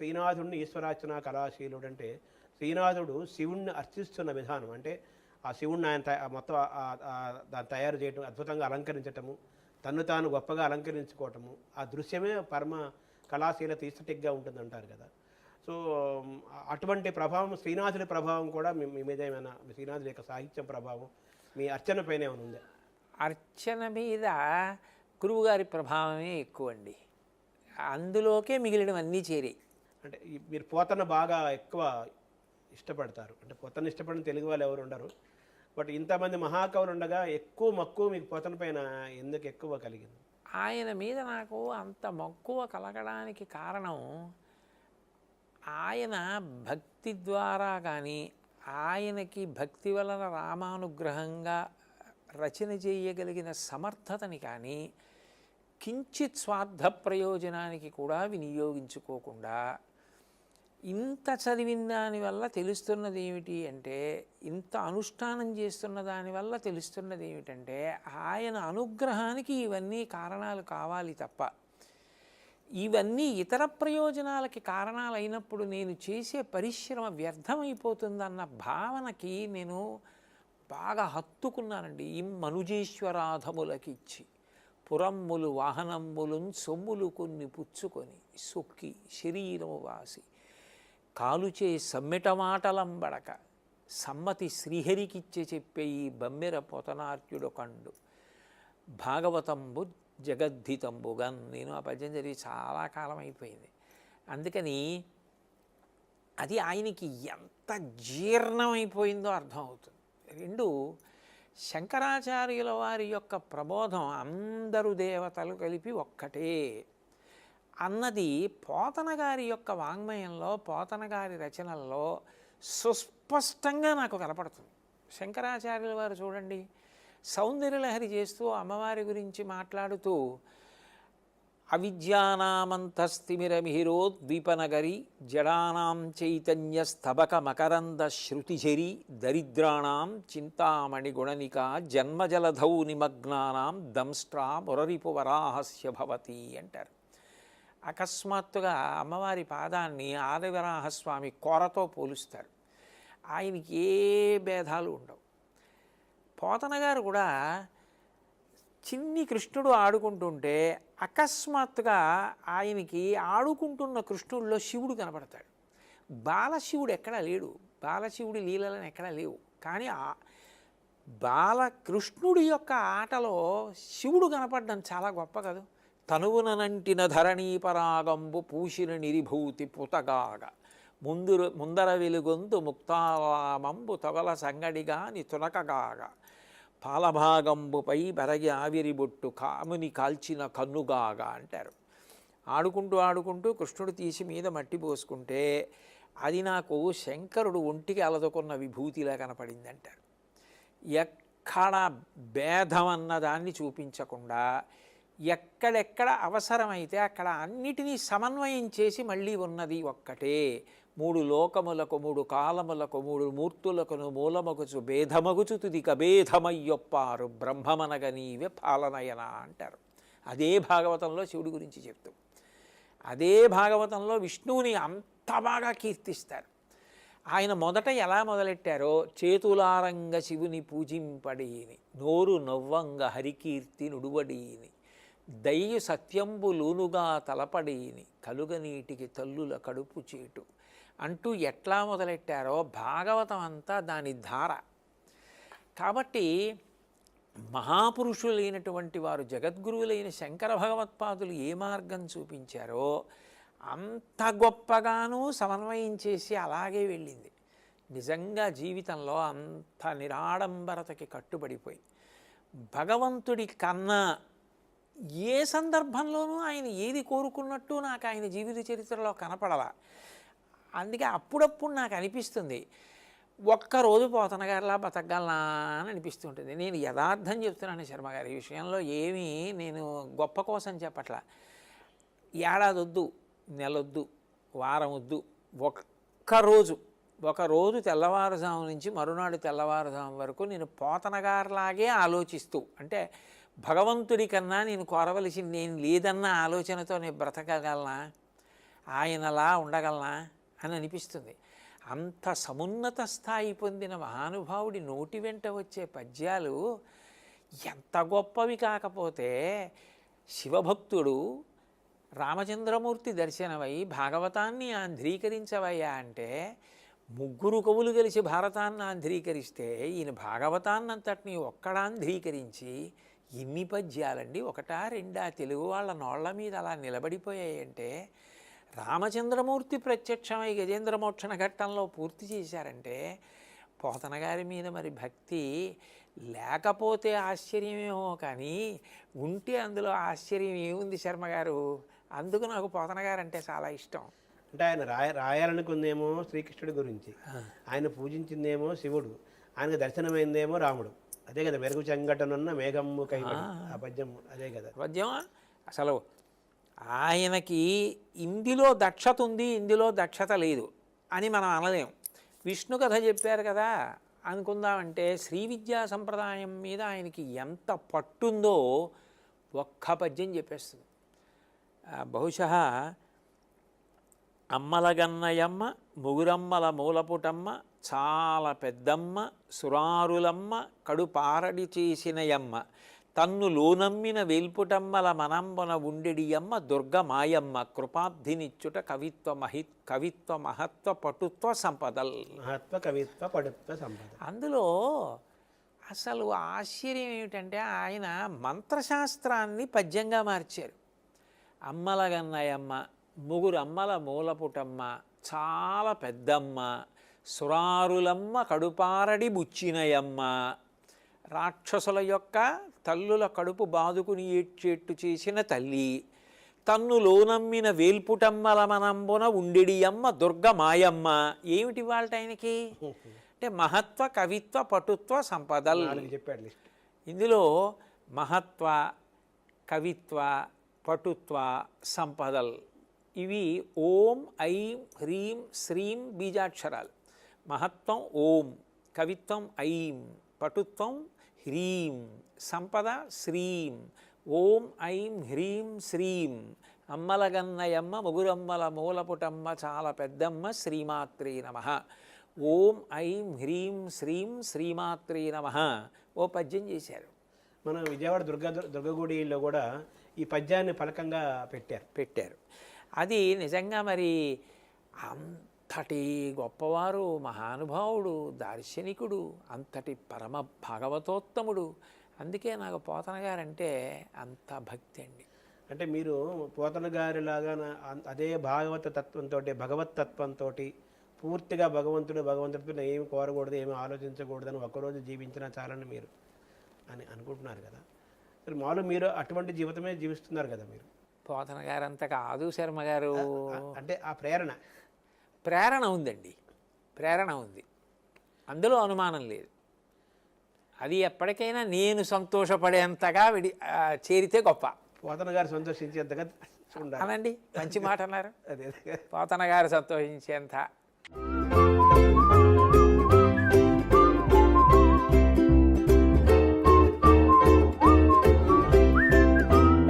శ్రీనాథుడిని ఈశ్వరార్చన కళాశీలుడు అంటే శ్రీనాథుడు శివుణ్ణి అర్చిస్తున్న విధానం. అంటే ఆ శివుణ్ణి ఆయన మొత్తం దాన్ని తయారు చేయటం అద్భుతంగా అలంకరించటము తన్ను తాను గొప్పగా అలంకరించుకోవటము ఆ దృశ్యమే పరమ కళాశీలత ఉంటుంది ఉంటుందంటారు కదా. సో అటువంటి ప్రభావం శ్రీనాథుడి ప్రభావం కూడా మీ మీద ఏమైనా శ్రీనాథుడి యొక్క సాహిత్యం ప్రభావం మీ అర్చన పైన ఏమైనా ఉందా? అర్చన మీద గురువుగారి ప్రభావమే ఎక్కువ అండి అందులోకే మిగిలినవన్నీ చేరాయి. అంటే మీరు పోతన బాగా ఎక్కువ ఇష్టపడతారు. అంటే పోతన ఇష్టపడిన తెలుగు వాళ్ళు ఎవరు ఉండరు. బట్ ఇంతమంది మహాకవులు ఉండగా ఎక్కువ మక్కువ మీకు పోతన పైన ఎందుకు ఎక్కువ కలిగింది? ఆయన మీద నాకు అంత మక్కువ కలగడానికి కారణం ఆయన భక్తి ద్వారా కానీ ఆయనకి భక్తి వలన రామానుగ్రహంగా రచన చేయగలిగిన సమర్థతని కానీ కించిత్ స్వార్థ ప్రయోజనానికి కూడా వినియోగించుకోకుండా ఇంత చదివిన దానివల్ల తెలుస్తున్నది ఏమిటి అంటే ఇంత అనుష్ఠానం చేస్తున్న దానివల్ల తెలుస్తున్నది ఏమిటంటే ఆయన అనుగ్రహానికి ఇవన్నీ కారణాలు కావాలి తప్ప. ఇవన్నీ ఇతర ప్రయోజనాలకి కారణాలు అయినప్పుడు నేను చేసే పరిశ్రమ వ్యర్థమైపోతుందన్న భావనకి నేను బాగా హత్తుకున్నానండి. ఈ మనుజేశ్వరాధములకిచ్చి పురమ్ములు వాహనమ్ములు సొమ్ములు కొన్ని పుచ్చుకొని సొక్కి శరీరము వాసి కాలుచే సమ్మెటమాటలంబడక సమ్మతి శ్రీహరికిచ్చే చెప్పే ఈ బమ్మెర పొతనార్యుడు కండు. భాగవతంబు జగద్ధితంబుగా నేను ఆ పద్యం జరిగి చాలా కాలం అయిపోయింది అందుకని అది ఆయనకి ఎంత జీర్ణమైపోయిందో అర్థమవుతుంది. రెండు శంకరాచార్యుల వారి యొక్క ప్రబోధం అందరు దేవతలు కలిపి ఒక్కటే. అన్నది పోతన గారి యొక్క వాంగ్మయంలో పోతన గారి రచనల్లో సుస్పష్టంగా నాకు కనపడుతుంది. శంకరాచార్యుల వారు చూడండి సౌందర్యలహరి చేస్తూ అమ్మవారి గురించి మాట్లాడుతూ అవిద్యానామంతస్తిమిరమిహిరోద్వీపనగరి జడానాం చైతన్య స్తబక మకరంద శృతిఝరి దరిద్రాణం చింతామణి గుణనిక జన్మజలధౌ నిమగ్నానాం దంష్ట్రా మురరిపు వరాహస్య భవతి అంటారు. అకస్మాత్తుగా అమ్మవారి పాదాన్ని ఆదివరాహస్వామి కోరతో పోలుస్తారు. ఆయనకి ఏ భేదాలు ఉండవు. పోతన గారు కూడా చిన్ని కృష్ణుడు ఆడుకుంటుంటే అకస్మాత్తుగా ఆయనకి ఆడుకుంటున్న కృష్ణుడిలో శివుడు కనపడతాడు. బాలశివుడు ఎక్కడా లేడు. బాలశివుడి లీలలను ఎక్కడా లేవు. కానీ ఆ బాలకృష్ణుడి యొక్క ఆటలో శివుడు కనపడడం చాలా గొప్ప కదా? తనువుననంటిన ధరణీ పరాగంబు పూసిన నిరిభూతి పుతగాగ. ముందు ముందర వెలుగొందు ముక్తాలామంబు తొగల సంగడిగాని తునకగాగ. పాలభాగంబుపై బరగి ఆవిరిబొట్టు కాముని కాల్చిన కన్నుగాగా అంటారు. ఆడుకుంటూ ఆడుకుంటూ కృష్ణుడు తీసి మీద మట్టి పోసుకుంటే అది నాకు శంకరుడు ఒంటికి అలదుకున్న విభూతిలా కనపడింది అంటారు ఎక్కడ భేదం అన్న దాన్ని చూపించకుండా ఎక్కడెక్కడ అవసరమైతే అక్కడ అన్నిటినీ సమన్వయం చేసి మళ్ళీ ఉన్నది ఒక్కటే. మూడు లోకములకు మూడు కాలములకు మూడు మూర్తులకును మూలమగుచు భేదమగుచు తుదిక భేదమయ్యొప్పారు బ్రహ్మమనగ నీవే పాలనయన అంటారు. అదే భాగవతంలో శివుడి గురించి చెప్తూ. అదే భాగవతంలో విష్ణువుని అంత బాగా కీర్తిస్తారు. ఆయన మొదట ఎలా మొదలెట్టారో చేతులారంగ శివుని పూజింపడీని నోరు నవ్వంగ హరికీర్తి నుడువడీని. దయ్యు సత్యంబులూనుగా తలపడిని కలుగనీటికి తల్లుల కడుపు చేటు. అంటూ ఎట్లా మొదలెట్టారో భాగవతం అంతా దాని ధార. కాబట్టి మహాపురుషులైనటువంటి వారు జగద్గురువులైన శంకర భగవత్పాదులు ఏ మార్గం చూపించారో అంత గొప్పగానూ సమన్వయం చేసి అలాగే వెళ్ళింది. నిజంగా జీవితంలో అంత నిరాడంబరతకి కట్టుబడిపోయి. భగవంతుడి కన్నా ఏ సందర్భంలోనూ ఆయన ఏది కోరుకున్నట్టు నాకు ఆయన జీవిత చరిత్రలో కనపడలా. అందుకే అప్పుడప్పుడు నాకు అనిపిస్తుంది ఒక్కరోజు పోతనగారిలా బతకగలనా అని అనిపిస్తుంటుంది. నేను యథార్థం చెప్తున్నాను శర్మ గారి ఈ విషయంలో ఏమీ నేను గొప్ప కోసం చెప్పట్లా. ఏడాది వద్దు నెలొద్దు వారం వద్దు ఒక్కరోజు ఒకరోజు తెల్లవారుజాము నుంచి మరునాడు తెల్లవారుజాము వరకు నేను పోతనగారిలాగే ఆలోచిస్తూ అంటే భగవంతుడి కన్నా నేను కోరవలసింది నేను లేదన్న ఆలోచనతో నేను బ్రతకగలనా? ఆయనలా ఉండగలనా? అని అనిపిస్తుంది. అంత సమున్నత స్థాయి పొందిన మహానుభావుడి నోటి వెంట వచ్చే పద్యాలు ఎంత గొప్పవి కాకపోతే శివభక్తుడు రామచంద్రమూర్తి దర్శనమై భాగవతాన్ని ఆంధ్రీకరించవయ్యా అంటే ముగ్గురు కవులు కలిసి భారతాన్ని ఆంధ్రీకరిస్తే ఈయన భాగవతాన్నంతటిని ఒక్కడాంధ్రీకరించి ఇన్ని పద్యాలండి ఒకటా రెండా తెలుగు వాళ్ళ నోళ్ళ మీద అలా నిలబడిపోయాయంటే రామచంద్రమూర్తి ప్రత్యక్షమై గజేంద్ర మోక్షణ ఘట్టంలో పూర్తి చేశారంటే పోతన గారి మీద మరి భక్తి లేకపోతే ఆశ్చర్యమేమో కానీ ఉంటే అందులో ఆశ్చర్యం ఏముంది శర్మ గారు? అందుకు నాకు పోతన గారు అంటే చాలా ఇష్టం. అంటే ఆయన రాయ రాయాలనుకుందేమో శ్రీకృష్ణుడి గురించి. ఆయన పూజించిందేమో శివుడు. ఆయనకు దర్శనమైందేమో రాముడు. అదే కదా మెరుగు చెంగటనున్న మేఘమ్ము కైబడి ఆ. పద్యం అదే కదా. పద్యం అసలు ఆయనకి ఇందులో దక్షత ఉంది ఇందులో దక్షత లేదు అని మనం అనలేం. విష్ణు కథ చెప్పారు కదా అనుకుందామంటే శ్రీ విద్యా సంప్రదాయం మీద ఆయనకి ఎంత పట్టుందో ఒక్క పద్యం చెప్పేస్తుంది. బహుశా అమ్మలగన్నయమ్మ ముగురమ్మల మూలపుటమ్మ చాలా పెద్దమ్మ సురారులమ్మ కడుపారడి చేసినయమ్మ తన్ను లోనమ్మిన వేల్పుటమ్మల మనంబన ఉండెడియమ్మ దుర్గ మాయమ్మ కృపాబ్ధినిచ్చుట కవిత్వ మహి కవిత్వ మహత్వ పటుత్వ సంపదల్. మహత్వ కవిత్వ పడుత్వ సంపద. అందులో అసలు ఆశ్చర్యం ఏమిటంటే ఆయన మంత్రశాస్త్రాన్ని పద్యంగా మార్చారు. అమ్మలగన్నయమ్మ ముగ్గురు అమ్మల మూలపుటమ్మ చాలా పెద్దమ్మ సురారులమ్మ కడుపారడి బుచ్చినయమ్మ. రాక్షసుల యొక్క తల్లుల కడుపు బాదుకుని ఏడ్చేట్టు చేసిన తల్లి తన్ను లోనమ్మిన వేల్పుటమ్మల మనంబున ఉండెడియమ్మ దుర్గ మాయమ్మ ఏమిటి వాళ్ళ ఆయనకి అంటే మహత్వ కవిత్వ పటుత్వ సంపదల్. చెప్పాడు ఇందులో మహత్వ కవిత్వ పటుత్వ సంపదల్. ఇవి ఓం ఐం హ్రీం శ్రీం బీజాక్షరాలు. మహత్వం ఓం కవిత్వం ఐం పటుత్వం హ్రీం సంపద శ్రీం ఓం ఐం హ్రీం శ్రీం అమ్మలగన్నయమ్మ ముగురమ్మల మూలపుటమ్మ చాలా పెద్దమ్మ శ్రీమాత్రే నమ. ఓం ఐం హ్రీం శ్రీం శ్రీమాత్రే నమ. ఓ పద్యం చేశారు. మనం విజయవాడ దుర్గ దుర్గగుడిలో కూడా ఈ పద్యాన్ని ఫలకంగా పెట్టారు. పెట్టారు. అది నిజంగా మరి అంతటి గొప్పవారు మహానుభావుడు దార్శనికుడు అంతటి పరమ భగవతోత్తముడు. అందుకే నాకు పోతన గారంటే అంత భక్తి అండి. అంటే మీరు పోతన గారిలాగా అన్- అదే భాగవత తత్వంతో భగవత్ తత్వంతో పూర్తిగా భగవంతుడు భగవంతుడితో ఏమి కోరకూడదు ఏమి ఆలోచించకూడదని ఒకరోజు జీవించినా చాలని మీరు అని అనుకుంటున్నారు కదా. మామూలు మీరు అటువంటి జీవితమే జీవిస్తున్నారు కదా మీరు. పోతన గారంత కాదు శర్మ గారు. అంటే ఆ ప్రేరణ. ప్రేరణ ఉందండి. ప్రేరణ ఉంది. అందులో అనుమానం లేదు. అది ఎప్పటికైనా నేను సంతోషపడేంతగా విడి చేరితే గొప్ప. పోతన గారు సంతోషించేంతగా అనండి మంచి మాట అన్నారు అదే. పోతన గారు సంతోషించేంత.